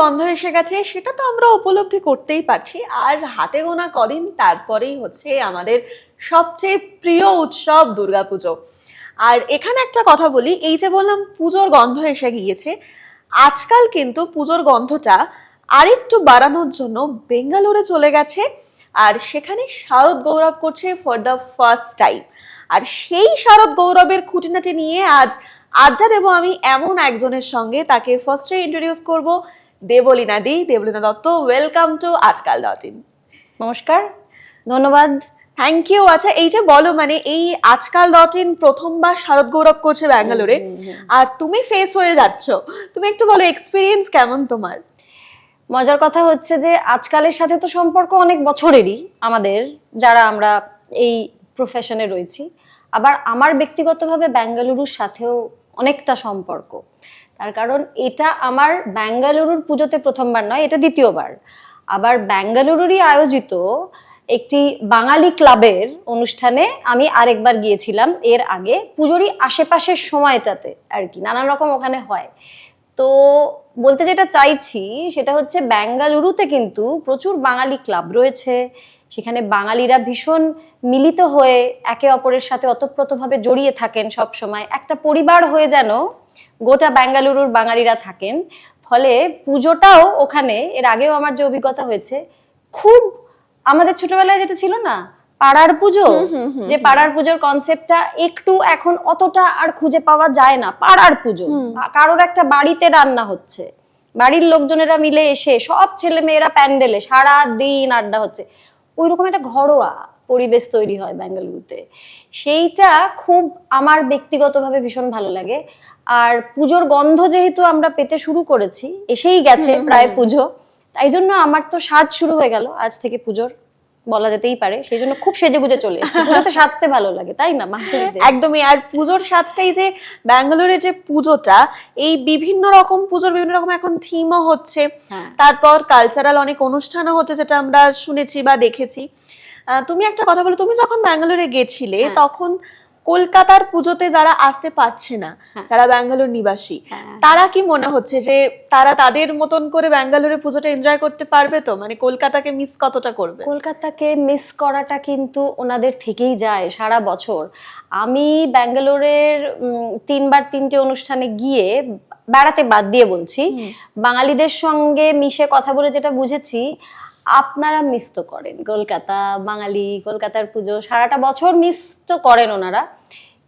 গন্ধ এসে গেছে, সেটা তো আমরা উপলব্ধি করতেই পারছি। আর হাতে গোনা কদিন তারপরেই হচ্ছে আমাদের সবচেয়ে প্রিয় উৎসব দুর্গাপুজো। আর এখানে একটা কথা বলি, এই যে বললাম পুজোর গন্ধ এসে গিয়েছে, আজকাল কিন্তু পুজোর গন্ধটা আরেকটু বাড়ানোর জন্য বেঙ্গালোরে চলে গেছে, আর সেখানে শারদ গৌরব করছে ফর দ্য ফার্স্ট টাইম আর সেই শারদ গৌরবের খুঁটিনাটি নিয়ে আজ আড্ডা দেবো আমি এমন একজনের সঙ্গে, তাকে ফার্স্টে ইন্ট্রোডিউস করব। দেবলীনা দি Debolina Dutta welcome to Aajkaal dot in নমস্কার। ধন্যবাদ। থ্যাংক ইউ আচ্ছা এই যে বলো মানে এই আজকাল ডট ইন প্রথমবার শারদ গৌরব করছে ব্যাঙ্গালোরে আর তুমি ফেস হয়ে যাচ্ছ। তুমি একটু বলো এক্সপিরিয়েন্স কেমন তোমার? মজার কথা হচ্ছে যে আজকালের সাথে তো সম্পর্ক অনেক বছরেরই আমাদের যারা আমরা এই প্রফেশনে রয়েছি। আবার আমার ব্যক্তিগতভাবে ব্যাঙ্গালুরুর সাথেও অনেকটা সম্পর্ক। তার কারণ এটা আমার ব্যাঙ্গালুরুর পুজোতে প্রথমবার নয়, এটা দ্বিতীয়বার। আবার ব্যাঙ্গালুরুরই আয়োজিত একটি বাঙালি ক্লাবের অনুষ্ঠানে আমি আরেকবার গিয়েছিলাম এর আগে, পুজোরই আশেপাশের সময়টাতে আর কি, নানান রকম ওখানে হয়। তো বলতে যেটা চাইছি, সেটা হচ্ছে ব্যাঙ্গালুরুতে কিন্তু প্রচুর বাঙালি ক্লাব রয়েছে, সেখানে বাঙালিরা ভীষণ মিলিত হয়ে একে অপরের সাথে অতপ্রতভাবে জড়িয়ে থাকেন সব সময় একটা পরিবার হয়ে যেন গোটা বেঙ্গালুরুর বাঙালিরা থাকেন। ফলে পুজোটাও ওখানে এর আগেও আমার যে অভিজ্ঞতা হয়েছে খুব আমাদের ছোটবেলায় যেটা ছিল না পাড়ার পুজো? যে পাড়ার পুজোর কনসেপ্টটা একটু এখন অতটা আর খুঁজে পাওয়া যায় না পাড়ার পুজো। কারোর একটা বাড়িতে রান্না হচ্ছে বাড়ির লোকজনেরা মিলে এসে সব ছেলে মেয়েরা প্যান্ডেলে সারা দিন আড্ডা হচ্ছে। ওই রকম একটা ঘরোয়া পরিবেশ তৈরি হয় বেঙ্গালুরুতে। সেইটা খুব আমার ব্যক্তিগতভাবে ভীষণ ভালো লাগে। আর পুজোর গন্ধ যেহেতু আমরা পেতে শুরু করেছি এসেই গেছে প্রায় পুজো। তাই জন্য আমার তো সাজ শুরু হয়ে গেল আজ থেকে পুজোর বলা যেতেই পারে। সেই জন্য খুব সেজে গুজে চলে এসেছি। পুজোতে সাজতে ভালো লাগে তাই না একদমই আর পুজোর সাজটাই যে ব্যাঙ্গালোরে যে পুজোটা এই বিভিন্ন রকম পুজোর বিভিন্ন রকম এখন থিমও হচ্ছে। হ্যাঁ। তারপর কালচারাল অনেক অনুষ্ঠানও হচ্ছে যেটা আমরা শুনেছি বা দেখেছি। আহ, তুমি একটা কথা বলো তুমি যখন ব্যাঙ্গালোরে গেছিলে হ্যাঁ। তখন কলকাতার পুজোতে যারা আসতে পারছে না হ্যাঁ। যারা ব্যাঙ্গালোর নিবাসী হ্যাঁ। তারা কি মনে হচ্ছে যে তারা তাদের মতন করে ব্যাঙ্গালোরে পুজোটা এনজয় করতে পারবে তো মানে কলকাতাকে মিস কতটা করবে কলকাতাকে মিস করাটা কিন্তু ওনাদের থেকেই যায় সারা বছর আমি ব্যাঙ্গালোরের তিনবার তিনটে অনুষ্ঠানে গিয়ে বেড়াতে বাদ দিয়ে বলছি বাঙালিদের সঙ্গে মিশে কথা বলে যেটা বুঝেছি আপনারা মিস তো করেন। কলকাতা, বাঙালি, কলকাতার পুজো, সারাটা বছর মিস তো করেন ওনারা।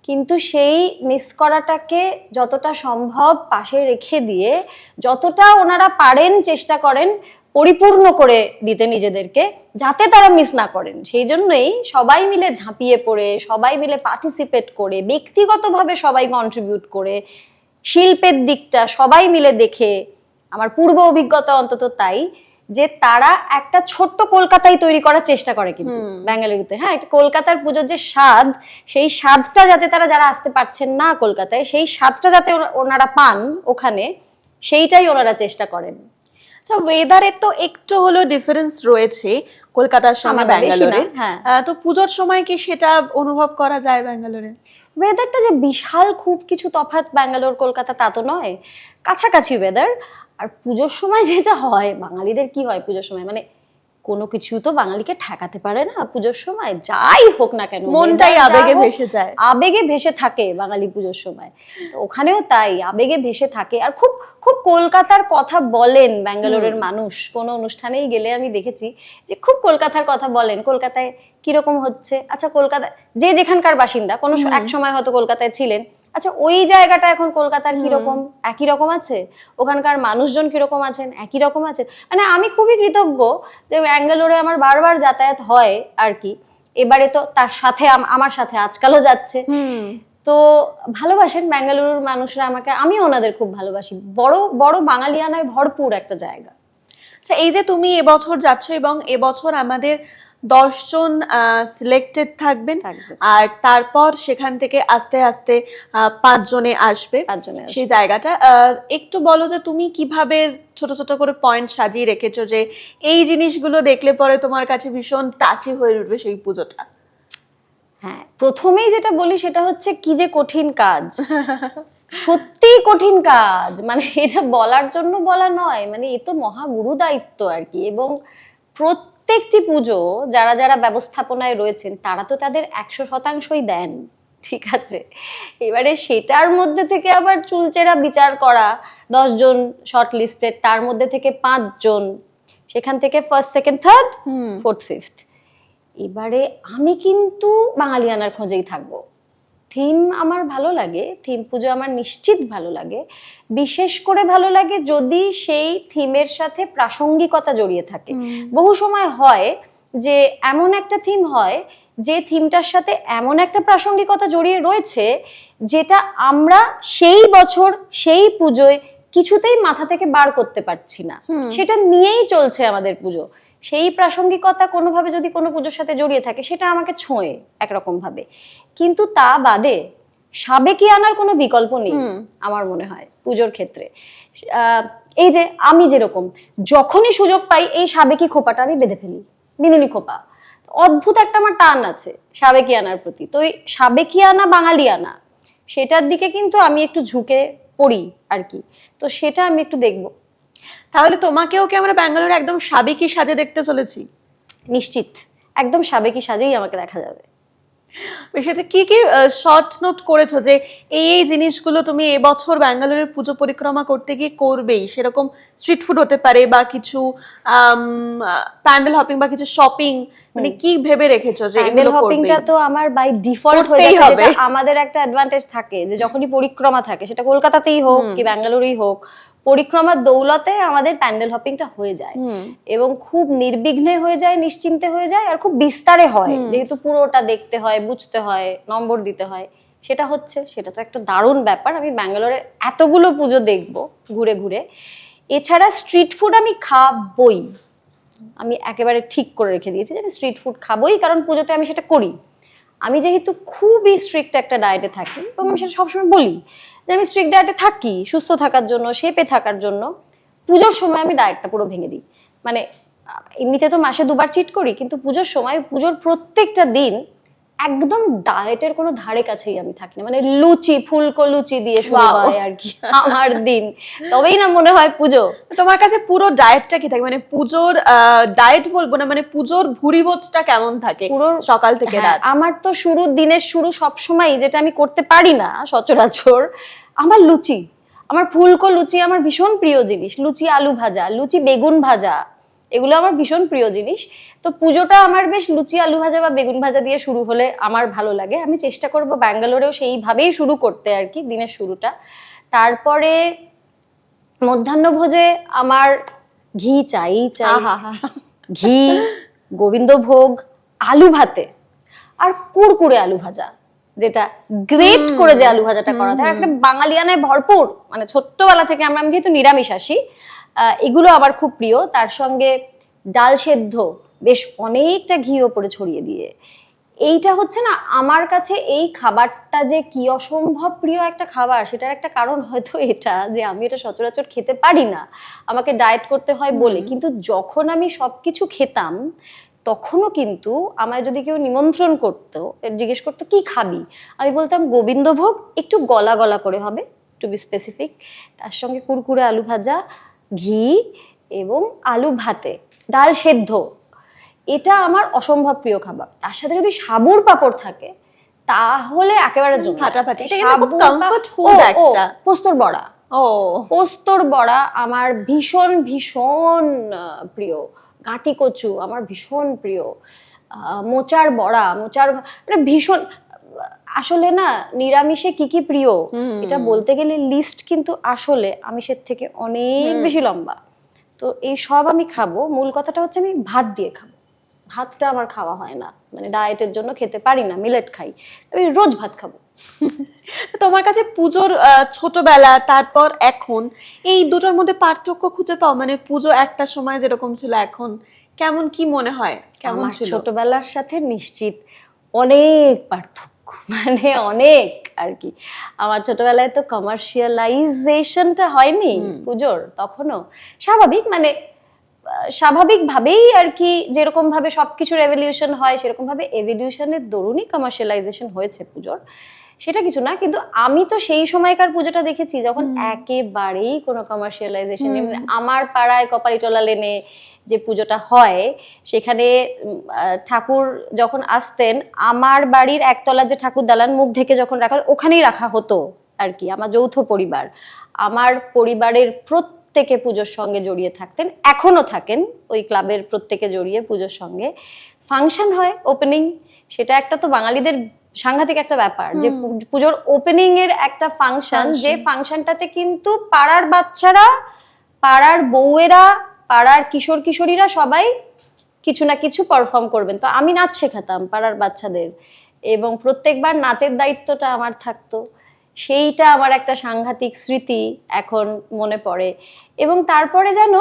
কিন্তু সেই মিস করাটাকে যতটা সম্ভব পাশে রেখে দিয়ে, যতটা ওনারা পারেন চেষ্টা করেন, পরিপূর্ণ করে দিতে নিজেদেরকে, যাতে তারা মিস না করেন। সেই জন্যই সবাই মিলে ঝাঁপিয়ে পড়ে, সবাই মিলে পার্টিসিপেট করে, ব্যক্তিগতভাবে সবাই কন্ট্রিবিউট করে, শিল্পের দিকটা সবাই মিলে দেখে, আমার পূর্ব অভিজ্ঞতা অন্তত তাই যে তারা একটা ছোট্ট কলকাতায় তৈরি করার চেষ্টা করে কিন্তু বেঙ্গালুরুতে হ্যাঁ একটা কলকাতার পুজোর যে স্বাদ সেই স্বাদটা যাতে তারা যারা আসতে পারছেন না কলকাতায় সেই স্বাদটা যাতে ওনারা পান ওখানে সেইটাই ওনারা চেষ্টা করেন। আচ্ছা ওয়েদারের তো একটু হলেও ডিফারেন্স রয়েছে কলকাতার সঙ্গে ব্যাঙ্গালোরে। হ্যাঁ। তো পুজোর সময় কি সেটা অনুভব করা যায় ব্যাঙ্গালোরে? ওয়েদারটা যে বিশাল খুব কিছু তফাৎ ব্যাঙ্গালোর কলকাতা তা তো নয়। কাছাকাছি ওয়েদার আর পুজোর সময় যেটা হয় বাঙালিদের কি হয় পুজোর সময়? মানে কোনো কিছু তো বাঙালিকে ঠেকাতে পারে না পুজোর সময়। যাই হোক না কেন মনটাই আবেগে ভেসে যায়। আবেগে ভেসে থাকে বাঙালি পুজোর সময়। তো ওখানেও তাই আবেগে ভেসে থাকে। আর খুব খুব কলকাতার কথা বলেন ব্যাঙ্গালোরের মানুষ। কোনো অনুষ্ঠানেই গেলে আমি দেখেছি যে খুব কলকাতার কথা বলেন কলকাতায় কীরকম হচ্ছে? আচ্ছা কলকাতা যে যেখানকার বাসিন্দা কোনো এক সময় হয়তো কলকাতায় ছিলেন আচ্ছা ওই জায়গাটা এখন কলকাতার কীরকম? একই রকম আছে? ওখানকার মানুষজন কীরকম আছেন? একই রকম আছে মানে আমি খুবই কৃতজ্ঞ যে ব্যাঙ্গালোরে আমার বারবার যাতায়াত হয় আর কি। এবারে তো তার সাথে আমার সাথে আজকালও যাচ্ছে। হুম। তো ভালোবাসেন ব্যাঙ্গালুরুর মানুষরা আমাকে। আমি ওনাদের খুব ভালোবাসি। বড় বড় বাঙালিয়ানায় ভরপুর একটা জায়গা। আচ্ছা এই যে তুমি এবছর যাচ্ছ এবং এবছর আমাদের দশজন সিলেক্টেড থাকবেন। আর তারপর সেখান থেকে আস্তে আস্তে পাঁচজনে আসবে। সেই জায়গাটা একটু বলো যে তুমি কীভাবে ছোট ছোট করে পয়েন্ট সাজিয়ে রেখেছো যে এই জিনিসগুলো দেখলে পরে তোমার কাছে ভীষণ টাচি হয়ে উঠবে সেই পুজোটা? হ্যাঁ প্রথমেই যেটা বলি সেটা হচ্ছে কি যে কঠিন কাজ। সত্যিই কঠিন কাজ। মানে এটা বলার জন্য বলা নয় মানে এ তো মহাগুরু দায়িত্ব আর কি। এবং প্রত্যেকটি পুজো যারা যারা ব্যবস্থাপনায় রয়েছেন তারা তো তাদের একশো শতাংশই দেন। ঠিক আছে? এবারে সেটার মধ্যে থেকে আবার চুলচেরা বিচার করা দশজন শর্ট লিস্টেড তার মধ্যে থেকে পাঁচজন সেখান থেকে first second third fourth fifth এবারে আমি কিন্তু বাঙালিয়ানার খোঁজেই থাকব। থিম আমার ভালো লাগে থিম পুজো আমার নিশ্চিত ভালো লাগে। বিশেষ করে ভালো লাগে যদি সেই থিমের সাথে প্রাসঙ্গিকতা জড়িয়ে থাকে। বহু সময় হয় যে এমন একটা থিম হয় যে থিমটার সাথে এমন একটা প্রাসঙ্গিকতা জড়িয়ে রয়েছে যেটা আমরা সেই বছর সেই পুজোয় কিছুতেই মাথা থেকে বার করতে পারছি না। সেটা নিয়েই চলছে আমাদের পুজো। সেই প্রাসঙ্গিকতা কোনোভাবে যদি কোনো পুজোর সাথে জড়িয়ে থাকে সেটা আমাকে ছোঁয়ে একরকম ভাবে কিন্তু তা বাদে সাবেকি আনার কোনো বিকল্প নেই আমার মনে হয় পুজোর ক্ষেত্রে। এই যে আমি যেরকম যখনই সুযোগ পাই এই সাবেকি খোপাটা আমি বেঁধে ফেলি বিনুনি খোপা। অদ্ভুত একটা আমার টান আছে সাবেকি আনার প্রতি। তো এই সাবেকি আনা বাঙালি আনা সেটার দিকে কিন্তু আমি একটু ঝুঁকে পড়ি আর কি। তো সেটা আমি একটু দেখব। তাহলে তোমাকেও কি আমরা ব্যাঙ্গালোরে একদম সাবেকি সাজে দেখতে চলেছি? নিশ্চিত। একদম সাবেকি সাজেই আমাকে দেখা যাবে। বিশেষে কি কি শর্ট নোট করেছ যে এই এই জিনিসগুলো তুমি এবছর ব্যাঙ্গালোরের পুজো পরিক্রমা করতে গিয়ে করবেই? সেরকম স্ট্রিট ফুড হতে পারে বা কিছু প্যান্ডেল হপিং বা কিছু শপিং মানে কি ভেবে রেখেছো যে প্যান্ডেল হপিংটা তো আমার বাই ডিফল্ট হয়ে যাচ্ছে যেটা আমাদের একটা অ্যাডভান্টেজ থাকে যে যখনই পরিক্রমা থাকে সেটা কলকাতাতেই হোক কি ব্যাঙ্গালোরেই হোক পরিক্রমার দৌলতে আমাদের প্যান্ডেল হপিংটা হয়ে যায়। এবং খুব নির্বিঘ্নে হয়ে যায় নিশ্চিন্তে হয়ে যায় আর খুব বিস্তারে হয়। যেহেতু পুরোটা দেখতে হয় বুঝতে হয় নম্বর দিতে হয় সেটা হচ্ছে সেটা তো একটা দারুণ ব্যাপার। আমি ব্যাঙ্গালোরের এতগুলো পুজো দেখব ঘুরে ঘুরে। এছাড়া স্ট্রিট ফুড আমি খাবই। আমি একেবারে ঠিক করে রেখে দিয়েছি যে আমি স্ট্রিট ফুড খাবোই কারণ পুজোতে আমি সেটা করি। আমি যেহেতু খুবই স্ট্রিক্ট একটা ডায়েটে থাকি এবং আমি সেটা সবসময় বলি যে আমি স্ট্রিক্ট ডায়েটে থাকি, সুস্থ থাকার জন্য শেপে থাকার জন্য, পুজোর সময় আমি ডায়েটটা পুরো ভেঙে দিই। মানে এমনিতে তো মাসে দুবার চিট করি, কিন্তু পুজোর সময়, পুজোর প্রত্যেকটা দিন একদম ডায়েটের কোনো ধারে কাছেই আমি থাকি না। মানে লুচি ফুলকো লুচি দিয়ে শুরু হয় আর কি। আমার দিন। তবেই না মনে হয় পুজো। তোমার কাছে পুরো ডায়েটটা কি থাকে? মানে পুজোর ডায়েট বলব না মানে পুজোর ভুরিভোজটা কেমন থাকে পুরো সকাল থেকে হ্যাঁ, রাত? আমার তো শুরু দিনের শুরু সব সময় যেটা আমি করতে পারি না সচরাচর আমার লুচি। আমার ফুলকো লুচি আমার ভীষণ প্রিয় জিনিস। লুচি আলু ভাজা লুচি বেগুন ভাজা এগুলো আমার ভীষণ প্রিয় জিনিস। তো পুজোটা আমার বেশ লুচি আলু ভাজা বা বেগুন ভাজা দিয়ে শুরু হলে আমার ভালো লাগে। আমি চেষ্টা করব ব্যাঙ্গালোরেও সেইভাবেই শুরু করতে আর কি দিনের শুরুটা। তারপরে মধ্যাহ্নভোজে আমার ঘি চাই চাই। ঘি গোবিন্দভোগ আলু ভাতে আর কুড়কুড়ে আলু ভাজা। যেটা গ্রেট করে যে আলু ভাজাটা করা থাকে একটা বাঙালিয়ানায় ভরপুর মানে ছোট্টবেলা থেকে আমরা আমি যেহেতু নিরামিষ আসি এগুলো আমার খুব প্রিয়। তার সঙ্গে ডাল সেদ্ধ বেশ অনেকটা ঘি ওপরে ছড়িয়ে দিয়ে। এইটা হচ্ছে না আমার কাছে এই খাবারটা যে কি অসম্ভব প্রিয় একটা খাবার সেটার একটা কারণ হয়তো এটা যে আমি এটা সচরাচর খেতে পারি না। আমাকে ডায়েট করতে হয় বলে। কিন্তু যখন আমি সবকিছু খেতাম তখনও কিন্তু আমায় যদি কেউ নিমন্ত্রণ করতো জিজ্ঞেস করতো কি খাবি? আমি বলতাম গোবিন্দভোগ একটু গলা গলা করে হবে টু বি স্পেসিফিক তার সঙ্গে কুরকুরে আলু ভাজা ঘি এবং আলু ভাতে ডাল সেদ্ধ। এটা আমার অসম্ভব প্রিয় খাবার। তার সাথে যদি সাবুর পাপড় থাকে তাহলে একেবারে ফাটাফাটি। একটা। পোস্তর বড়া। ও। পোস্তর বড়া আমার ভীষণ ভীষণ প্রিয়। গাঁটি কচু আমার ভীষণ প্রিয়। মোচার বড়া মোচার মানে ভীষণ আসলে না নিরামিষে কি কি প্রিয়? এটা বলতে গেলে লিস্ট কিন্তু আসলে আমিষের থেকে অনেক বেশি লম্বা। তো এই সব আমি খাব। মূল কথাটা হচ্ছে আমি ভাত দিয়ে খাব। ভাতটা আমার খাওয়া হয় না। মানে ডায়েটের জন্য খেতে পারি না মিলেট খাই। আমি রোজ ভাত খাব। তোমার কাছে পুজোর ছোটবেলা তারপর এখন এই দুটোর মধ্যে পার্থক্য খুঁজে পাও? মানে পুজো একটা সময় যেরকম ছিল এখন কেমন কি মনে হয়? কেমন ছিল? ছোটবেলার সাথে নিশ্চিত অনেক পার্থক্য। মানে অনেক আর কি আমার ছোটবেলায় তো কমার্শিয়ালাইজেশনটা হয়নি পুজোর তখনও। স্বাভাবিক মানে স্বাভাবিকভাবেই আর কি যেরকম ভাবে সবকিছুর এভলিউশন হয় সেরকম ভাবে এভলিউশনের দরুনই কমার্শিয়ালাইজেশন হয়েছে পুজোর। সেটা কিছু না কিন্তু আমি তো সেই সময়কার পুজোটা দেখেছি যখন একেবারেই কোনো কমার্শিয়ালাইজেশন আমার পাড়ায় কপালিটোলা লেনে যে পুজোটা হয় সেখানে ঠাকুর যখন আসতেন আমার বাড়ির একতলার যে ঠাকুর দালান মুখ ঢেকে যখন রাখা ওখানেই রাখা হতো আর কি আমার যৌথ পরিবার। আমার পরিবারের প্রত্যেকে পুজোর সঙ্গে জড়িয়ে থাকতেন এখনও থাকেন ওই ক্লাবের প্রত্যেকে জড়িয়ে পুজোর সঙ্গে। ফাংশন হয় ওপেনিং সেটা একটা তো বাঙালিদের সাংঘাতিক একটা ব্যাপার যে পুজোর ওপেনিং এর একটা ফাংশন যে ফাংশনটাতে কিন্তু পাড়ার বাচ্চারা পাড়ার বউয়েরা পাড়ার কিশোর কিশোরীরা সবাই কিছু না কিছু পারফর্ম করবেন। তো আমি নাচ শেখাতাম পাড়ার বাচ্চাদের এবং প্রত্যেকবার নাচের দায়িত্বটা আমার থাকতো। সেইটা আমার একটা সাংঘাতিক স্মৃতি এখন মনে পড়ে। এবং তারপরে যেন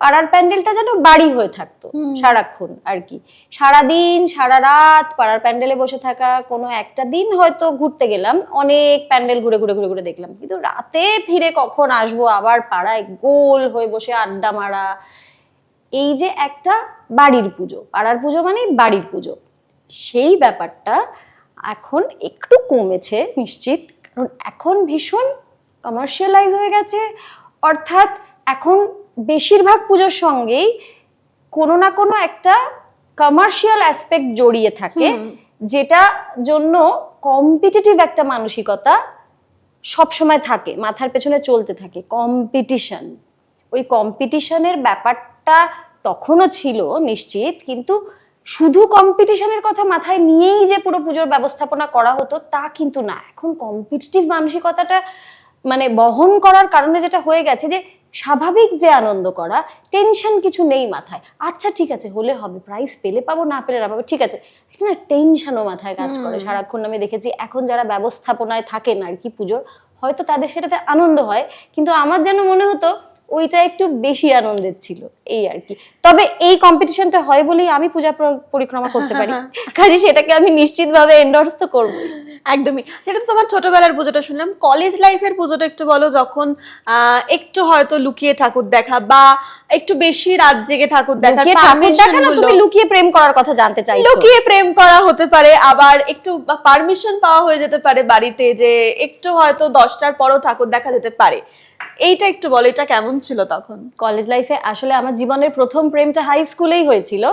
পাড়ার প্যান্ডেলটা যেন বাড়ি হয়ে থাকতো সারাক্ষণ আর কি। সারাদিন সারা রাত পাড়ার প্যান্ডেলে বসে থাকা কোনো একটা দিন হয়তো ঘুরতে গেলাম অনেক প্যান্ডেল ঘুরে ঘুরে ঘুরে ঘুরে দেখলাম। কিন্তু রাতে ফিরে কখন আসব আবার পাড়ায় গোল হয়ে বসে আড্ডা মারা। এই যে একটা বাড়ির পুজো পাড়ার পুজো মানে বাড়ির পুজো। সেই ব্যাপারটা এখন একটু কমেছে নিশ্চিত কারণ এখন ভীষণ কমার্শিয়ালাইজ হয়ে গেছে। অর্থাৎ এখন বেশিরভাগ পুজোর সঙ্গেই কোনো না কোনো একটা কমার্শিয়াল অ্যাসপেক্ট জড়িয়ে থাকে যেটা জন্য কম্পিটিটিভ একটা মানসিকতা সবসময় থাকে মাথার পেছনে চলতে থাকে। কম্পিটিশন ওই কম্পিটিশনের ব্যাপারটা তখনও ছিল নিশ্চিত কিন্তু শুধু কম্পিটিশনের কথা মাথায় নিয়েই যে পুরো পুজোর ব্যবস্থাপনা করা হতো তা কিন্তু না। এখন কম্পিটিটিভ মানসিকতাটা মানে বহন করার কারণে যেটা হয়ে গেছে যে স্বাভাবিক যে আনন্দ করা টেনশন কিছু নেই মাথায়। আচ্ছা ঠিক আছে হলে হবে প্রাইস পেলে পাবো না পেলে না পাবো ঠিক আছে। না টেনশনও মাথায় কাজ করে। সারাক্ষণ আমি দেখেছি এখন যারা ব্যবস্থাপনায় থাকেন আর কি পুজোর হয়তো তাদের সেটাতে আনন্দ হয়। কিন্তু আমার যেন মনে হতো ওইটা একটু বেশি আনন্দের ছিল এই আর কি। তবে এই কম্পিটিশনটা হয় বলেই আমি পূজা পরিক্রমা করতে পারি। কাজে সেটাকে আমি নিশ্চিতভাবে এন্ডোর্স তো করব একদমই। যেটা তো তোমার ছোটবেলার পুজোটা শুনলাম কলেজ লাইফের পুজোটা একটু বলো যখন একটু হয়তো লুকিয়ে ঠাকুর দেখা বা একটু বেশি রাত জেগে ঠাকুর দেখা ঠাকুর দেখা না তুমি লুকিয়ে প্রেম করার কথা জানতে চাই লুকিয়ে প্রেম করা হতে পারে আবার একটু পারমিশন পাওয়া হয়ে যেতে পারে বাড়িতে যে একটু হয়তো দশটার পরও ঠাকুর দেখা যেতে পারে। এইটা একটু বলো এটা কেমন ছিল তখন? কলেজ লাইফে আসলে আমার জীবনের প্রথম প্রেমটা হাই স্কুলেই হয়েছিল।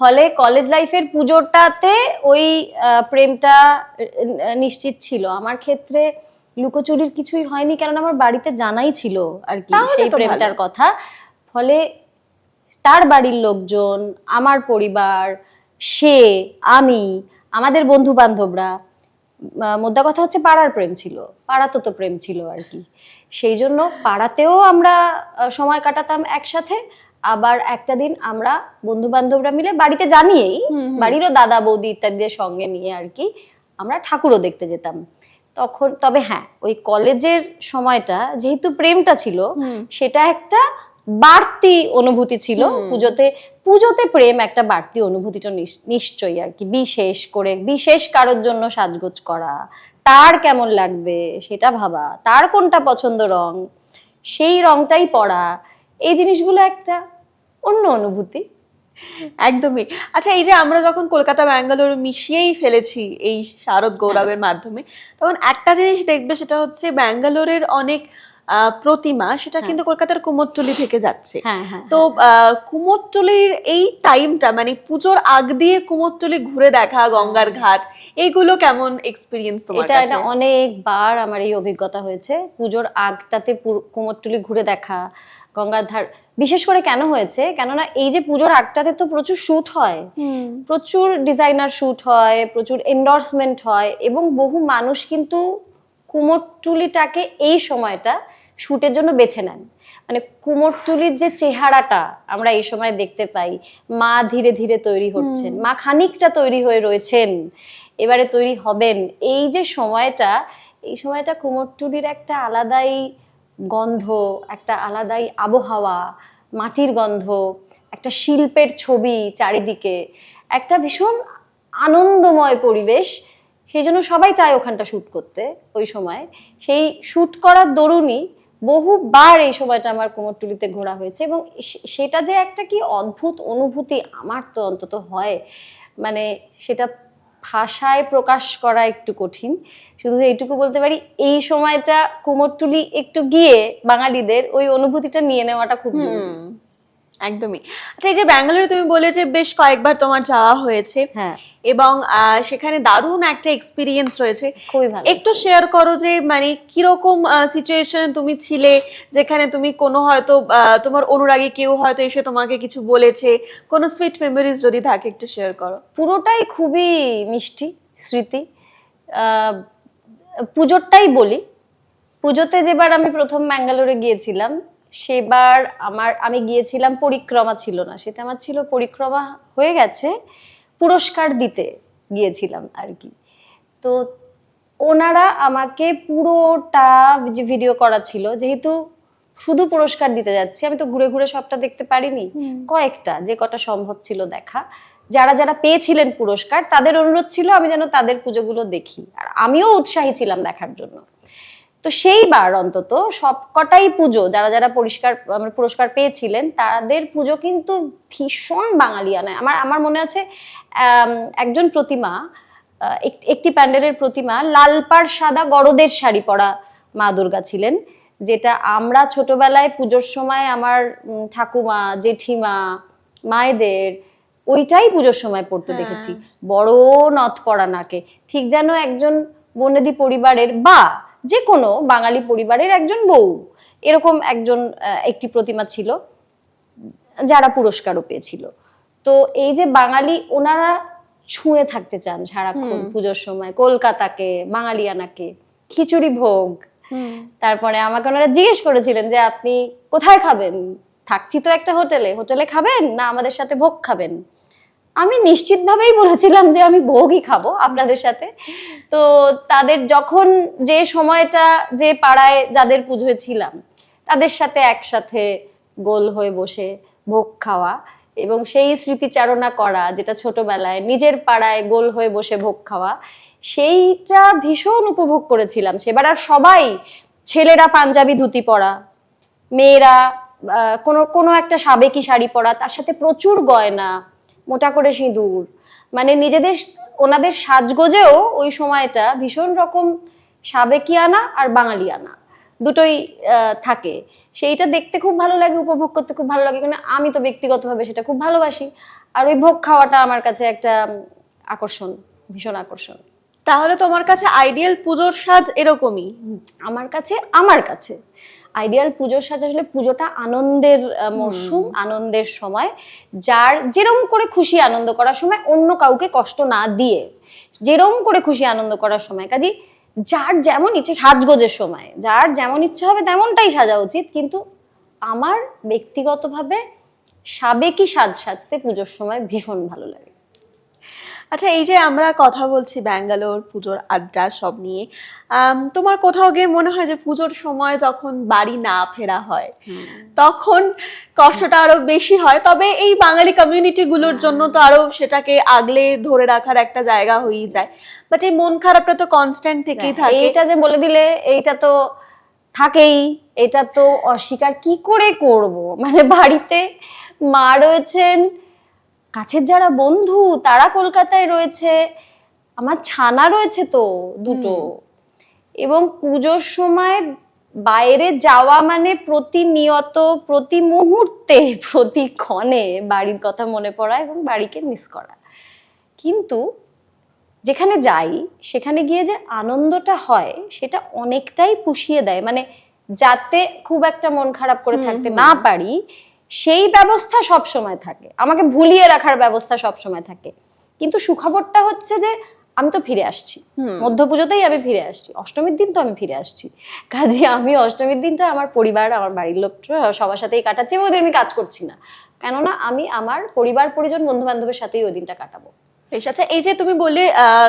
ফলে কলেজ লাইফের পুজোটাতে ওই প্রেমটা নিশ্চিত ছিল। আমার ক্ষেত্রে লুকোচুরির কিছুই হয়নি কারণ আমার বাড়িতে জানাই ছিল আর কি সেই প্রেমটার কথা। ফলে তার বাড়ির লোকজন আমার পরিবার সে আমি আমাদের বন্ধু বান্ধবরা মোদ্দা কথা হচ্ছে পাড়ার প্রেম ছিল পাড়াতো তো প্রেম ছিল আর কি। সেই জন্য পাড়াতেও আমরা সময় কাটাতাম একসাথে আবার একটা দিন আমরা বন্ধু বান্ধবরা মিলে বাড়িতে জানিয়েই বাড়িরও দাদা বৌদি ইত্যাদিদের সঙ্গে নিয়ে আর কি আমরা ঠাকুরও দেখতে যেতাম। তখন তবে হ্যাঁ ওই কলেজের সময়টা যেহেতু প্রেমটা ছিল সেটা একটা বাড়তি অনুভূতি ছিল। পুজোতে পুজোতে প্রেম একটা বাড়তি অনুভূতিটা নিশ্চয়ই আর কি। বিশেষ করে বিশেষ কারোর জন্য সাজগোজ করা। তার কেমন লাগবে সেটা ভাবা। তার কোনটা পছন্দ রং? সেই রংটাই পড়া এই জিনিসগুলো একটা অন্য অনুভূতি। একদমই। আচ্ছা এই যে আমরা যখন কলকাতা ব্যাঙ্গালোর মিশিয়েই ফেলেছি এই শারদ গৌরবের মাধ্যমে তখন একটা জিনিস দেখবে সেটা হচ্ছে ব্যাঙ্গালোরের অনেক প্রতিমা সেটা কিন্তু কলকাতার কুমোরটুলি থেকে যাচ্ছে। হ্যাঁ হ্যাঁ তো কুমোরটুলির এই টাইমটা মানে পুজোর আগ দিয়ে কুমোরটুলি ঘুরে দেখা গঙ্গার ঘাট এইগুলো কেমন এক্সপিরিয়েন্স তোমার এটা এটা অনেকবার আমার এই অভিজ্ঞতা হয়েছে। পুজোর আগটাতে কুমোরটুলি ঘুরে দেখা গঙ্গার ধার বিশেষ করে কেন হয়েছে? কেননা এই যে পুজোর আগটাতে তো প্রচুর শ্যুট হয়। প্রচুর ডিজাইনার শ্যুট হয় প্রচুর এন্ডোর্সমেন্ট হয় এবং বহু মানুষ কিন্তু কুমোরটুলিটাকে এই সময়টা শুটের জন্য বেছে নেন। মানে কুমোরটুলির যে চেহারাটা আমরা এই সময় দেখতে পাই মা ধীরে ধীরে তৈরি হচ্ছেন মা খানিকটা তৈরি হয়ে রয়েছেন এবারে তৈরি হবেন। এই যে সময়টা এই সময়টা কুমোরটুলির একটা আলাদাই গন্ধ একটা আলাদাই আবহাওয়া মাটির গন্ধ একটা শিল্পের ছবি চারিদিকে একটা ভীষণ আনন্দময় পরিবেশ। সেই জন্য সবাই চায় ওখানটা শ্যুট করতে ওই সময়। সেই শ্যুট করার দরুনই বহুবার এই সময়টা আমার কুমোরটুলিতে ঘোরা হয়েছে এবং সেটা যে একটা কি অদ্ভুত অনুভূতি আমার তো অন্তত হয়। মানে সেটা ভাষায় প্রকাশ করা একটু কঠিন। শুধু এইটুকু বলতে পারি এই সময়টা কুমোরটুলি একটু গিয়ে বাঙালিদের ওই অনুভূতিটা নিয়ে নেওয়াটা খুব জরুরি। একদমই। আচ্ছা এই যে ব্যাঙ্গালোরে তুমি বলে যে বেশ কয়েকবার তোমার যাওয়া হয়েছে হ্যাঁ। এবং সেখানে দারুণ একটা এক্সপিরিয়েন্স রয়েছে। খুবই ভালো একটু শেয়ার করো যে মানে কীরকম সিচুয়েশনে তুমি ছিলে যেখানে তুমি কোনো হয়তো তোমার অনুরাগী কেউ হয়তো এসে তোমাকে কিছু বলেছে। কোনো সুইট মেমোরিজ যদি থাকে একটু শেয়ার করো। পুরোটাই খুবই মিষ্টি স্মৃতি। আহ, পুজোরটাই বলি। পুজোতে যেবার আমি প্রথম ম্যাঙ্গালোরে গিয়েছিলাম সেবার আমার আমি গিয়েছিলাম পরিক্রমা ছিল না। সেটা আমার ছিল পরিক্রমা হয়ে গেছে পুরস্কার দিতে গিয়েছিলাম আর কি। তো ওনারা আমাকে পুরোটা যে ভিডিও করা ছিল যেহেতু শুধু পুরস্কার দিতে যাচ্ছি আমি তো ঘুরে ঘুরে সবটা দেখতে পারিনি। কয়েকটা যে কটা সম্ভব ছিল দেখা। যারা যারা পেয়েছিলেন পুরস্কার তাদের অনুরোধ ছিল আমি যেন তাদের পুজোগুলো দেখি। আর আমিও উৎসাহী ছিলাম দেখার জন্য। তো সেইবার অন্তত সবকটাই পুজো যারা যারা পরিষ্কার পুরস্কার পেয়েছিলেন তাদের পুজো কিন্তু ভীষণ বাঙালিয়ানায়। আমার আমার মনে আছে একজন প্রতিমা একটি প্যান্ডেলের প্রতিমা লাল পাড় সাদা গরদের শাড়ি পরা মা দুর্গা ছিলেন যেটা আমরা ছোটবেলায় পুজোর সময় আমার ঠাকুমা জেঠিমা মায়েদের ওইটাই পুজোর সময় পড়তে দেখেছি। বড় নথ পড়া নাকে। ঠিক যেন একজন বনেদি পরিবারের বা যে কোনো বাঙালি পরিবারের একজন বউ। এরকম একজন একটি প্রতিমা ছিল যারা পুরস্কারও পেয়েছিল। তো এই যে বাঙালি ওনারা ছুঁয়ে থাকতে চান সারাক্ষণ পুজোর সময়। কলকাতাকে বাঙালিয়ানাকে খিচুড়ি ভোগ। তারপরে আমাকে ওনারা জিজ্ঞেস করেছিলেন যে আপনি কোথায় খাবেন? থাকছি তো একটা হোটেলে। হোটেলে খাবেন না আমাদের সাথে ভোগ খাবেন? আমি নিশ্চিতভাবেই বলেছিলাম যে আমি ভোগই খাব আপনাদের সাথে। তো তাদের যখন যে সময়টা, যে পাড়ায় যাদের পুজোয় ছিলাম, তাদের সাথে একসাথে গোল হয়ে বসে ভোগ খাওয়া এবং সেই স্মৃতিচারণা করা, যেটা ছোটবেলায় নিজের পাড়ায় গোল হয়ে বসে ভোগ খাওয়া, সেইটা ভীষণ উপভোগ করেছিলাম। সেবার আর সবাই, ছেলেরা পাঞ্জাবি ধুতি পরা, মেয়েরা কোনো কোনো একটা সাবেকি শাড়ি পরা, তার সাথে প্রচুর গয়না মোটা করে সিঁদুর। মানে নিজেদের ওনাদের সাজগোজেও ওই সময়টা ভীষণ রকম সাবেকিয়ানা আর বাঙালিয়ানা দুটোই থাকে। সেইটা দেখতে খুব ভালো লাগে উপভোগ করতে খুব ভালো লাগে। কারণ আমি তো ব্যক্তিগতভাবে সেটা খুব ভালোবাসি। আর ওই ভোগ খাওয়াটা আমার কাছে একটা আকর্ষণ ভীষণ আকর্ষণ। তাহলে তোমার কাছে আইডিয়াল পুজোর সাজ এরকমই? আমার কাছে আমার কাছে। আইডিয়াল পুজোর সাজ আসলে পুজোটা আনন্দের মরশুম আনন্দের সময় যার যেরম করে খুশি আনন্দ করার সময় অন্য কাউকে কষ্ট না দিয়ে যেরম করে খুশি আনন্দ করার সময়। কাজে যার যেমন ইচ্ছে সাজগোজের সময় যার যেমন ইচ্ছে হবে তেমনটাই সাজা উচিত কিন্তু আমার ব্যক্তিগতভাবে সাবেকি সাজ সাজতে পুজোর সময় ভীষণ ভালো লাগে। আচ্ছা এই যে আমরা কথা বলছি ব্যাঙ্গালোর পুজোর আড্ডা সব নিয়ে তোমার কোথাও গিয়ে মনে হয় যে পুজোর সময় যখন বাড়ি না ফেরা হয় তখন কষ্টটা আরও বেশি হয়? তবে এই বাঙালি কমিউনিটি গুলোর জন্য তো আরও সেটাকে আগলে ধরে রাখার একটা জায়গা হয়েই যায়। বাট এই মন খারাপটা তো কনস্ট্যান্ট থেকেই থাকে। এটা যে বলে দিলে এইটা তো থাকেই। এটা তো অস্বীকার কি করে করব? মানে বাড়িতে মা রয়েছেন কাছের যারা বন্ধু তারা কলকাতায় রয়েছে। আমার ছানা রয়েছে তো দুটো। এবং পুজোর সময় বাইরে যাওয়া মানে প্রতিনিয়ত প্রতি মুহূর্তে প্রতি ক্ষণে বাড়ির কথা মনে পড়া এবং বাড়িকে মিস করা। কিন্তু যেখানে যাই সেখানে গিয়ে যে আনন্দটা হয় সেটা অনেকটাই পুষিয়ে দেয়। মানে যাতে খুব একটা মন খারাপ করে থাকতে না পারি সেই ব্যবস্থা সব সময় থাকে। আমাকে ভুলিয়ে রাখার ব্যবস্থা সব সময় থাকে। কিন্তু সুখবরটা হচ্ছে যে আমি তো ফিরে আসছি। মধ্য পুজোতেই আমি ফিরে আসছি। অষ্টমীর দিন তো আমি ফিরে আসছি। কাজে আমি অষ্টমীর দিনটা আমার পরিবার আমার বাড়ির লোক সবার সাথেই কাটাচ্ছি এবং ওদের আমি কাজ করছি না। কেননা আমি আমার পরিবার পরিজন বন্ধু বান্ধবের সাথেই ওই দিনটা কাটাবো। বেশ আচ্ছা এই যে তুমি বললে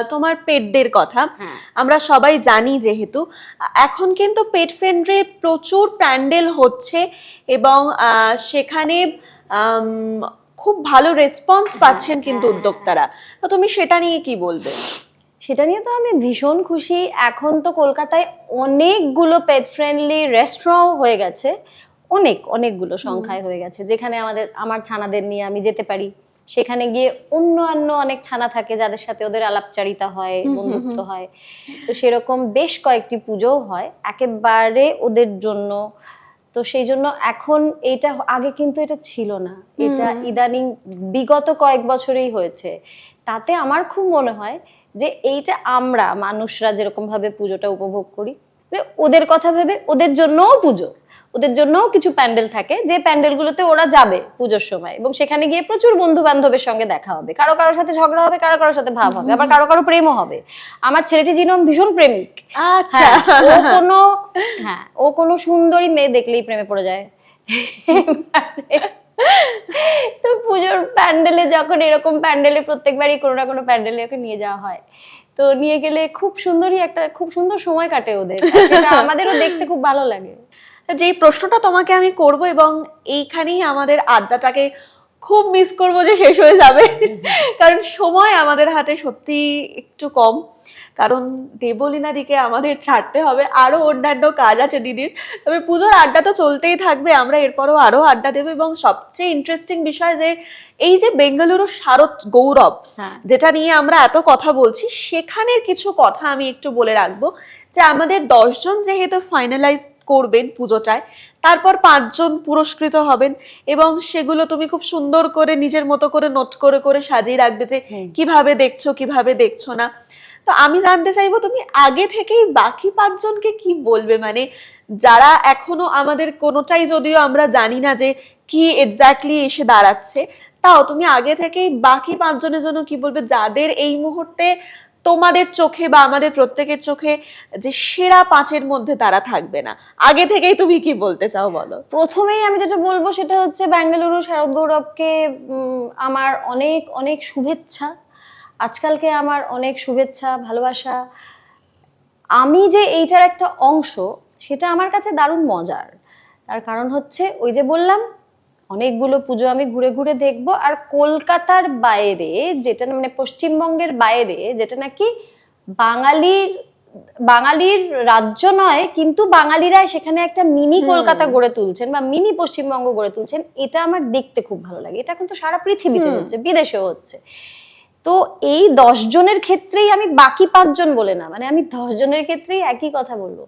তোমার পেটদের কথা হ্যাঁ। আমরা সবাই জানি যেহেতু এখন কিন্তু পেট ফ্রেন্ডলি প্রচুর প্যান্ডেল হচ্ছে এবং সেখানে খুব ভালো রেসপন্স পাচ্ছেন কিন্তু উদ্যোক্তারা। তো তুমি সেটা নিয়ে কি বলবে? সেটা নিয়ে তো আমি ভীষণ খুশি। এখন তো কলকাতায় অনেকগুলো পেট ফ্রেন্ডলি রেস্টুরেন্ট হয়ে গেছে। অনেক অনেকগুলো সংখ্যায় হয়ে গেছে। যেখানে আমাদের আমার ছানাদের নিয়ে আমি যেতে পারি। সেখানে গিয়ে অন্য অন্য অনেক ছানা থাকে যাদের সাথে ওদের আলাপচারিতা হয় বন্ধুত্ব হয়। তো সেরকম বেশ কয়েকটি পুজোও হয়। একেবারে ওদের জন্য। তো সেই জন্য এখন এটা আগে কিন্তু এটা ছিল না। এটা ইদানিং বিগত কয়েক বছরেই হয়েছে। তাতে আমার খুব মনে হয় যে এইটা আমরা মানুষরা যেরকম ভাবে পুজোটা উপভোগ করি মানে ওদের কথা ভেবে ওদের জন্যও পুজো। ওদের জন্যও কিছু প্যান্ডেল থাকে যে প্যান্ডেলগুলোতে ওরা যাবে পুজোর সময় এবং সেখানে গিয়ে প্রচুর বন্ধু বান্ধবের সঙ্গে দেখা হবে। কারও কারোর সাথে ঝগড়া হবে কারও কারোর সাথে ভাব হবে আবার কারও কারও প্রেমও হবে। আমার ছেলেটি জিনম ভীষণ প্রেমিক। আচ্ছা। হ্যাঁ ও কোনো হ্যাঁ ও কোনো সুন্দরী মেয়ে দেখলেই প্রেমে পড়ে যায়। তো পুজোর প্যান্ডেলে যখন এরকম প্যান্ডেলে প্রত্যেকবারই কোনো না কোনো প্যান্ডেলে ওকে নিয়ে যাওয়া হয়। তো নিয়ে গেলে খুব সুন্দরই একটা খুব সুন্দর সময় কাটে ওদের। আমাদেরও দেখতে খুব ভালো লাগে। যেই প্রশ্নটা তোমাকে আমি করব এবং এইখানেই আমাদের আড্ডাটাকে খুব মিস করব যে শেষ হয়ে যাবে। কারণ সময় আমাদের হাতে সত্যি একটু কম। কারণ দেবলীনা দিকে আমাদের ছাড়তে হবে। আরও অন্যান্য কাজ আছে দিদির। তবে পুজোর আড্ডা তো চলতেই থাকবে। আমরা এরপরও আরও আড্ডা দেবো এবং সবচেয়ে ইন্টারেস্টিং বিষয় যে এই যে বেঙ্গালুরু শারদ গৌরব হ্যাঁ। যেটা নিয়ে আমরা এত কথা বলছি সেখানের কিছু কথা আমি একটু বলে রাখব। যে আমাদের দশজন যেহেতু ফাইনালাইজ করবেন পুজোটায় তারপর পাঁচজন পুরস্কৃত হবেন এবং সেগুলো তুমি খুব সুন্দর করে নিজের মতো করে নোট করে করে সাজিয়ে রাখবে যে হুম। কীভাবে দেখছ কীভাবে দেখছ না। তো আমি জানতে চাইব তুমি আগে থেকেই বাকি পাঁচজনকে কি বলবে? মানে যারা এখনও আমাদের কোনোটাই যদিও আমরা জানি না যে কি এক্স্যাক্টলি এসে দাঁড়াচ্ছে তাও তুমি আগে থেকেই বাকি পাঁচজনের জন্য কি বলবে? যাদের এই মুহূর্তে তোমাদের চোখে বা আমাদের প্রত্যেকের চোখে যে সেরা পাঁচের মধ্যে তারা থাকবে না। আগে থেকেই তুমি কি বলতে চাও বলো? প্রথমেই আমি যেটা বলব সেটা হচ্ছে বেঙ্গালুরু শারদ গৌরবকে আমার অনেক অনেক শুভেচ্ছা। আজকালকে আমার অনেক শুভেচ্ছা, ভালোবাসা। আমি যে এইটার একটা অংশ, সেটা আমার কাছে দারুণ মজার। তার কারণ হচ্ছে ওই যে বললাম অনেকগুলো পুজো আমি ঘুরে ঘুরে দেখব। আর কলকাতার বাইরে যেটা মানে পশ্চিমবঙ্গের বাইরে যেটা নাকি বাঙালির বাঙালির রাজ্য নয় কিন্তু বাঙালিরা সেখানে একটা মিনি কলকাতা গড়ে তুলছেন বা মিনি পশ্চিমবঙ্গ গড়ে তুলছেন এটা আমার দেখতে খুব ভালো লাগে। এটা কিন্তু সারা পৃথিবীতে হচ্ছে বিদেশেও হচ্ছে। তো এই দশ জনের ক্ষেত্রেই আমি বাকি পাঁচজন বলে না মানে আমি দশ জনের ক্ষেত্রেই একই কথা বলব।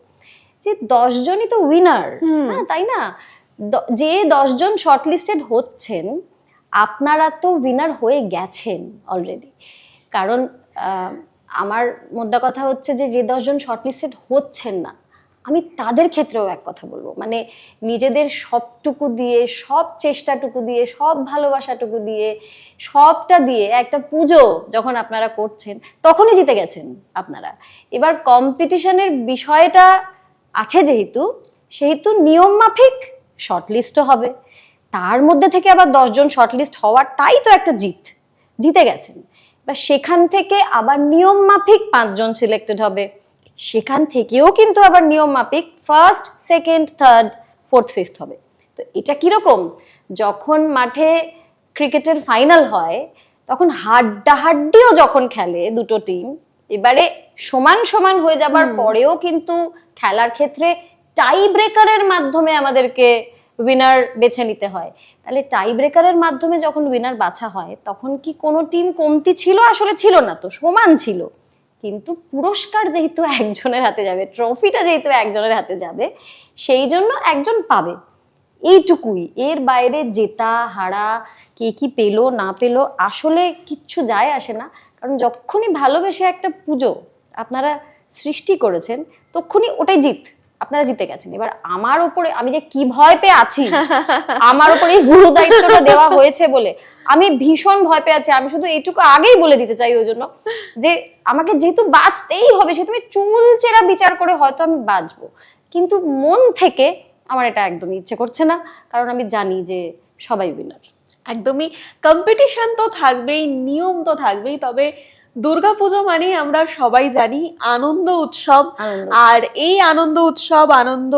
যে দশ জনই তো উইনার হ্যাঁ তাই না? যে দশজন শর্টলিস্টেড হচ্ছেন, আপনারা তো উইনার হয়ে গেছেন অলরেডি কারণ আমার মোদ্দা কথা হচ্ছে যে যে দশজন শর্টলিস্টেড হচ্ছেন না, আমি তাদের ক্ষেত্রেও এক কথা বলব। মানে নিজেদের সবটুকু দিয়ে, সব চেষ্টাটুকু দিয়ে, সব ভালোবাসাটুকু দিয়ে, সবটা দিয়ে একটা পুজো যখন আপনারা করছেন, তখনই জিতে গেছেন আপনারা। এবার কম্পিটিশনের বিষয়টা আছে যেহেতু, সেহেতু নিয়ম মাফিক শর্টলিস্টও হবে। তার মধ্যে থেকে আবার দশজন শর্টলিস্ট হওয়াটাই তো একটা জিত। জিতে গেছেন। এবার সেখান থেকে আবার নিয়ম মাফিক পাঁচজন সিলেক্টেড হবে। সেখান থেকেও কিন্তু আবার নিয়ম মাফিক first second third fourth fifth হবে। তো এটা কীরকম? যখন মাঠে ক্রিকেটের ফাইনাল হয় তখন হাড্ডাহাড্ডিও যখন খেলে দুটো টিম এবারে সমান সমান হয়ে যাবার পরেও কিন্তু খেলার ক্ষেত্রে টাই ব্রেকারের মাধ্যমে আমাদেরকে উইনার বেছে নিতে হয়। তাহলে টাই ব্রেকারের মাধ্যমে যখন উইনার বাছা হয়, তখন কি কোনো টিম কমতি ছিল? আসলে ছিল না তো, সমান ছিল। কিন্তু পুরস্কার যেহেতু একজনের হাতে যাবে ট্রফিটা যেহেতু একজনের হাতে যাবে, সেই জন্য একজন পাবে। এইটুকুই। এর বাইরে জেতা, হারা, কে কি পেল, না পেল, আসলে কিচ্ছু যায় আসে না। কারণ যখনই ভালোবেসে একটা পুজো আপনারা সৃষ্টি করেছেন, তখনই ওটাই জিত। আপনারা জিতে গেছেন। এবার আমার ওপরে আমি যে কি ভয় পেয়ে আছি, আমার ওপরে এই গুরু দায়িত্বটা দেওয়া হয়েছে বলে আমি ভীষণ ভয় পেয়ে আছি। আমি শুধু এইটুকু আগেই বলে দিতে চাই ওই জন্য যে আমাকে যেহেতু বাঁচতেই হবে, সেহেতু আমি চুল চেরা বিচার করে হয়তো আমি বাঁচবো। কিন্তু মন থেকে আমার এটা একদমই ইচ্ছে করছে না, কারণ আমি জানি যে সবাই উইনার একদমই। কম্পিটিশন তো থাকবেই, নিয়ম তো থাকবেই, তবে দুর্গাপুজো মানে আমরা সবাই জানি আনন্দ উৎসব। আর এই আনন্দ উৎসব আনন্দ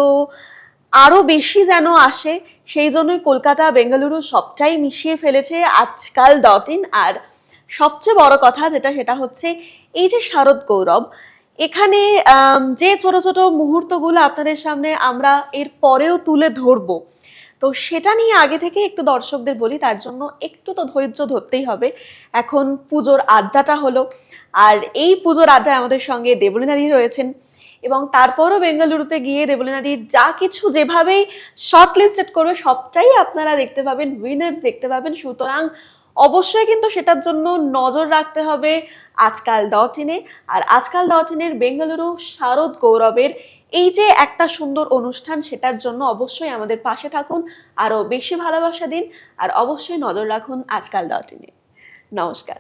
আরও বেশি যেন আসে সেই জন্যই কলকাতা বেঙ্গালুরু সবটাই মিশিয়ে ফেলেছে আজকাল ডট ইন আর সবচেয়ে বড় কথা যেটা সেটা হচ্ছে এই যে শারদ গৌরব এখানে যে ছোট ছোট মুহূর্তগুলো আপনাদের সামনে আমরা এর পরেও তুলে ধরবো তো সেটা নিয়ে আগে থেকে একটু দর্শকদের বলি, তার জন্য একটু তো ধৈর্য ধরতেই হবে। এখন পুজোর আড্ডাটা হলো, আর এই পুজোর আড্ডায় আমাদের সঙ্গে দেবলীনাদি রয়েছেন এবং তারপরও বেঙ্গালুরুতে গিয়ে দেবলীনাদি যা কিছু যেভাবেই শর্ট লিস্টেড করবে, সবটাই আপনারা দেখতে পাবেন উইনার্স দেখতে পাবেন। সুতরাং অবশ্যই কিন্তু সেটার জন্য নজর রাখতে হবে আজকাল ডট ইনে আর আজকাল ডট ইনের বেঙ্গালুরু শারদ গৌরবের এই যে একটা সুন্দর অনুষ্ঠান সেটার জন্য অবশ্যই আমাদের পাশে থাকুন, আরও বেশি ভালোবাসা দিন, আর অবশ্যই নজর রাখুন আজকাল ডট ইনে। নমস্কার।